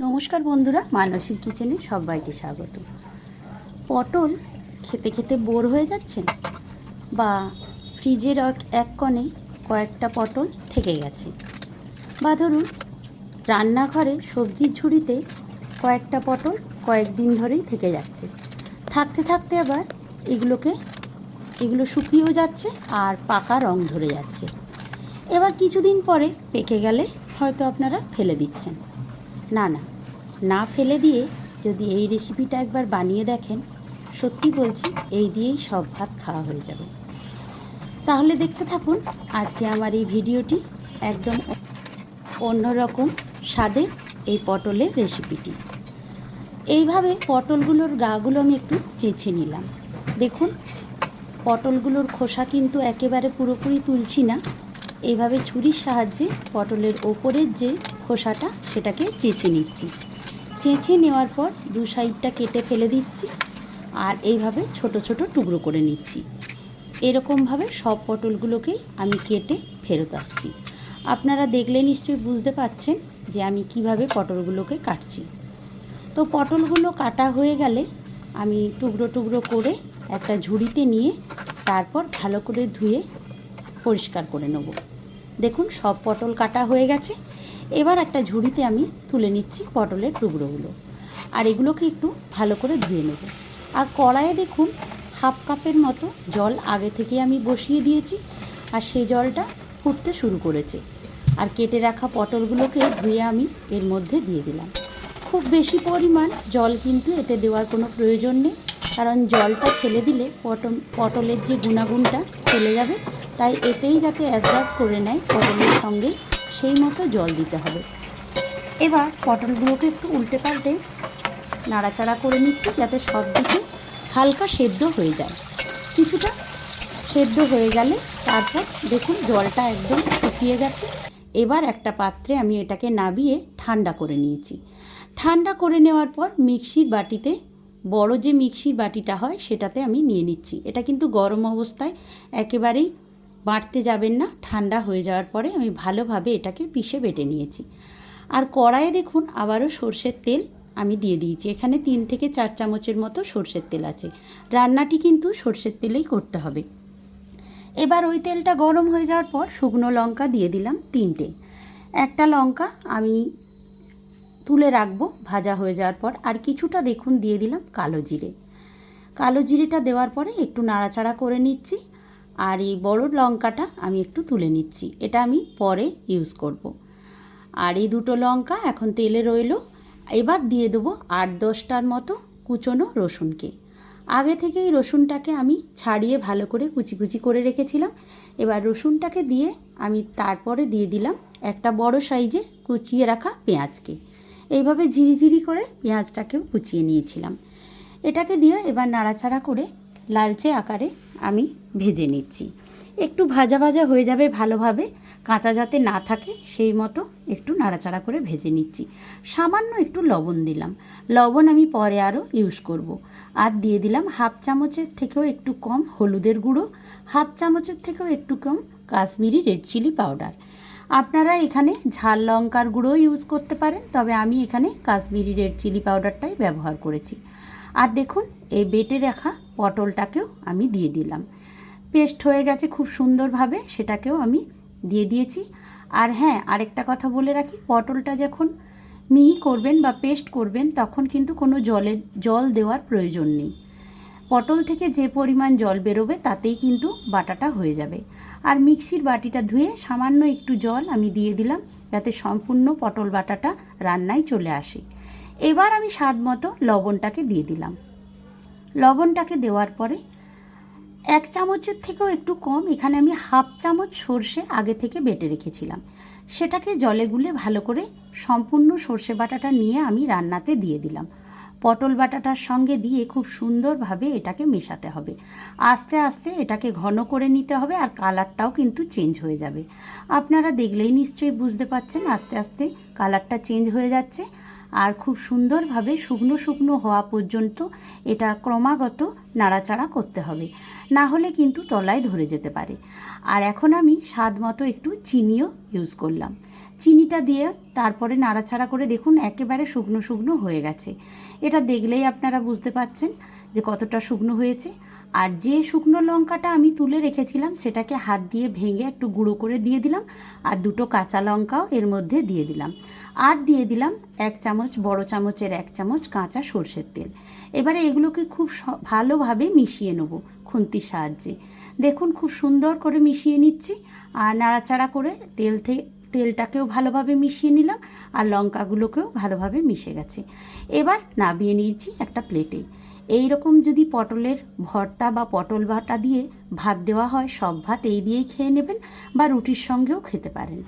নমস্কার বন্ধুরা মানসিক কিচেনে সবাইকে স্বাগত। পটল খেতে খেতে বোর হয়ে যাচ্ছেন বা ফ্রিজের এক- কোণে কয়েকটা পটল থেকে গেছে। বা ধরুন, রান্নাঘরে সবজির ঝুড়িতে কয়েকটা পটল কয়েকদিন ধরেই থেকে যাচ্ছে। থাকতে থাকতে আবার এগুলোকে, এগুলো শুকিয়েও যাচ্ছে আর পাকা রং ধরে যাচ্ছে। এবার কিছুদিন পরে পেকে গেলে হয়তো আপনারা ফেলে দিচ্ছেন। না না। না ফেলে দিয়ে যদি এই রেসিপিটা একবার বানিয়ে দেখেন, সত্যি বলছি এই দিয়েই সব ভাত খাওয়া হয়ে যাবে। তাহলে দেখতে থাকুন, আজকে আমার এই ভিডিওটি একদম অন্যরকম স্বাদের এই পটলের রেসিপিটি এইভাবে পটলগুলোর গাগুলো আমি একটু চেঁচে নিলাম। দেখুন, পটলগুলোর খোসা কিন্তু একেবারে পুরোপুরি তুলছি না। এইভাবে ছুরির সাহায্যে পটলের ওপরের যে খোসাটা সেটাকে চেঁচে নিচ্ছি। চেঁচে নেওয়ার পর দু সাইডটা কেটে ফেলে দিচ্ছি আর এইভাবে ছোট ছোট টুকরো করে নিচ্ছি। এরকমভাবে সব পটলগুলোকেই আমি কেটে ফেরত আসছি। আপনারা দেখলে নিশ্চয়ই বুঝতে পাচ্ছেন যে আমি কীভাবে পটলগুলোকে কাটছি। তো পটলগুলো কাটা হয়ে গেলে আমি টুকরো টুকরো করে একটা ঝুড়িতে নিয়ে তারপর ভালো করে ধুয়ে পরিষ্কার করে নেব। দেখুন সব পটল কাটা হয়ে গেছে। এবার একটা ঝুড়িতে আমি তুলে নিচ্ছি পটলের টুকরোগুলো। আর এগুলোকে একটু ভালো করে ধুয়ে নেব। আর কড়াইয়ে দেখুন, হাফ কাপের মতো জল আগে থেকে আমি বসিয়ে দিয়েছি। আর সেই জলটা ফুটতে শুরু করেছে। আর কেটে রাখা পটলগুলোকে ধুয়ে আমি এর মধ্যে দিয়ে দিলাম। খুব বেশি পরিমাণ জল কিন্তু এতে দেওয়ার কোনো প্রয়োজন নেই। কারণ জলটা ফেলে দিলে পটল, পটলের যে গুণাগুণটা চলে যাবে, তাই এতেই যাতে অ্যাবজর্ব করে নেয় পটলের সঙ্গে সেই মতো জল দিতে হবে। এবার পটলগুলোকে একটু উল্টে পাল্টে নাড়াচাড়া করে নিচ্ছি যাতে সব দিকে হালকা সেদ্ধ হয়ে যায়। কিছুটা সেদ্ধ হয়ে গেলে তারপর দেখুন জলটা একদম শুকিয়ে গেছে। এবার একটা পাত্রে আমি এটাকে নাবিয়ে ঠান্ডা করে নিয়েছি। ঠান্ডা করে নেওয়ার পর মিক্সির বাটিতে বড় যে মিক্সির বাটিটা হয় সেটাতে আমি নিয়ে নিচ্ছি। এটা কিন্তু গরম অবস্থায় একেবারেই বাটতে যাবেন না, ঠান্ডা হয়ে যাওয়ার পরে আমি ভালোভাবে এটাকে পিষে বেটে নিয়েছি। আর কড়াইয়ে দেখুন আবারও সর্ষের তেল আমি দিয়ে দিয়েছি। এখানে তিন থেকে চার চামচের মতো সর্ষের তেল আছে। রান্নাটি কিন্তু সর্ষের তেলেই করতে হবে। এবার ওই তেলটা গরম হয়ে যাওয়ার পর শুকনো লঙ্কা দিয়ে দিলাম তিনটে। একটা লঙ্কা আমি তুলে রাখব, ভাজা হয়ে যাওয়ার পর। আর কিছুটা দেখুন দিয়ে দিলাম কালো জিরে। কালো জিরেটা দেওয়ার পরে একটু নাড়াচাড়া করে নিচ্ছি। আর এই বড় লঙ্কাটা আমি একটু তুলে নিচ্ছি। এটা আমি পরে ইউজ করব। আর এই দুটো লঙ্কা এখন তেলে রইল। এবার দিয়ে দেবো আট দশটার মতো কুচনো রসুনকে। আগে থেকেই রসুনটাকে আমি ছাড়িয়ে ভালো করে কুচি কুচি করে রেখেছিলাম। এবার রসুনটাকে দিয়ে আমি তারপরে দিয়ে দিলাম একটা বড় সাইজের কুচিয়ে রাখা পেঁয়াজকে। এইভাবে ঝিরিঝিরি করে পেঁয়াজটাকেও কুচিয়ে নিয়েছিলাম। এটাকে দিয়ে এবার নাড়াচাড়া করে লালচে আকারে আমি ভেজে নিচ্ছি। একটু ভাজা ভাজা হয়ে যাবে ভালোভাবে। কাঁচা যাতে না থাকে, সেই মতো একটু নাড়াচাড়া করে ভেজে নিচ্ছি। সামান্য একটু লবণ দিলাম। লবণ আমি পরে আরও ইউজ করব। আর দিয়ে দিলাম হাফ চামচের থেকেও একটু কম হলুদের গুঁড়ো, হাফ চামচের থেকেও একটু কম কাশ্মীরি রেড চিলি পাউডার আপনারা এখানে ঝাল লঙ্কার গুঁড়ো ইউজ করতে পারেন, তবে আমি এখানে কাশ্মীরি রেড চিলি পাউডারটাই ব্যবহার করেছি। আর দেখুন, এই বেটে রাখা পটলটাকেও আমি দিয়ে দিলাম। পেস্ট হয়ে গেছে খুব সুন্দরভাবে, সেটাকেও আমি দিয়ে দিয়েছি। আর হ্যাঁ আরেকটা কথা বলে রাখি, পটলটা যখন মিহি করবেন বা পেস্ট করবেন, তখন কিন্তু কোনো জলের জল দেওয়ার প্রয়োজন নেই। পটল থেকে যে পরিমাণ জল বেরোবে, তাতেই কিন্তু বাটাটা হয়ে যাবে। আর মিক্সির বাটিটা ধুয়ে সামান্য একটু জল আমি দিয়ে দিলাম, যাতে সম্পূর্ণ পটল বাটাটা রান্নায় চলে আসে। এবার আমি স্বাদ মতো লবণটাকে দিয়ে দিলাম। লবণটাকে দেওয়ার পরে এক চামচের থেকেও একটু কম, এখানে আমি হাফ চামচ সর্ষে আগে থেকে বেটে রেখেছিলাম। সেটাকে জলে গুলে ভালো করে সম্পূর্ণ সর্ষে বাটাটা নিয়ে আমি রান্নাতে দিয়ে দিলাম। পটল বাটাটার সঙ্গে দিয়ে খুব সুন্দরভাবে এটাকে মেশাতে হবে। আস্তে আস্তে এটাকে ঘন করে নিতে হবে আর কালারটাও কিন্তু চেঞ্জ হয়ে যাবে। আপনারা দেখলেই নিশ্চয়ই বুঝতে পারছেন, আস্তে আস্তে কালারটা চেঞ্জ হয়ে যাচ্ছে। আর খুব সুন্দরভাবে শুকনো শুকনো হওয়া পর্যন্ত এটা ক্রমাগত নাড়াচাড়া করতে হবে। না হলে কিন্তু তলায় ধরে যেতে পারে। আর এখন আমি স্বাদ মতো একটু চিনিও ইউজ করলাম। চিনিটা দিয়ে তারপরে নাড়াচাড়া করে দেখুন একেবারে শুকনো শুকনো হয়ে গেছে। এটা দেখলেই আপনারা বুঝতে পাচ্ছেন যে কতটা শুকনো হয়েছে। আর যে শুকনো লঙ্কাটা আমি তুলে রেখেছিলাম, সেটাকে হাত দিয়ে ভেঙে একটু গুঁড়ো করে দিয়ে দিলাম আর দুটো কাঁচা লঙ্কাও এর মধ্যে দিয়ে দিলাম। আর দিয়ে দিলাম এক চামচ, বড় চামচের এক চামচ কাঁচা সর্ষের তেল। এবারে এগুলোকে খুব ভালোভাবে মিশিয়ে নেব খুন্তির সাহায্যে। দেখুন খুব সুন্দর করে মিশিয়ে নিচ্ছি। আর নাড়াচাড়া করে তেল থেকে তেলটাকেও ভালোভাবে মিশিয়ে নিলাম আর লঙ্কাগুলোকেও ভালোভাবে মিশে গেছে। এবার নাবিয়ে নিয়েছি একটা প্লেটে। এই রকম যদি পটলের ভর্তা বা পটল ভাটা দিয়ে ভাত দেওয়া হয়, সব ভাত এই দিয়েই খেয়ে নেবেন বা রুটির সঙ্গেও খেতে পারেন।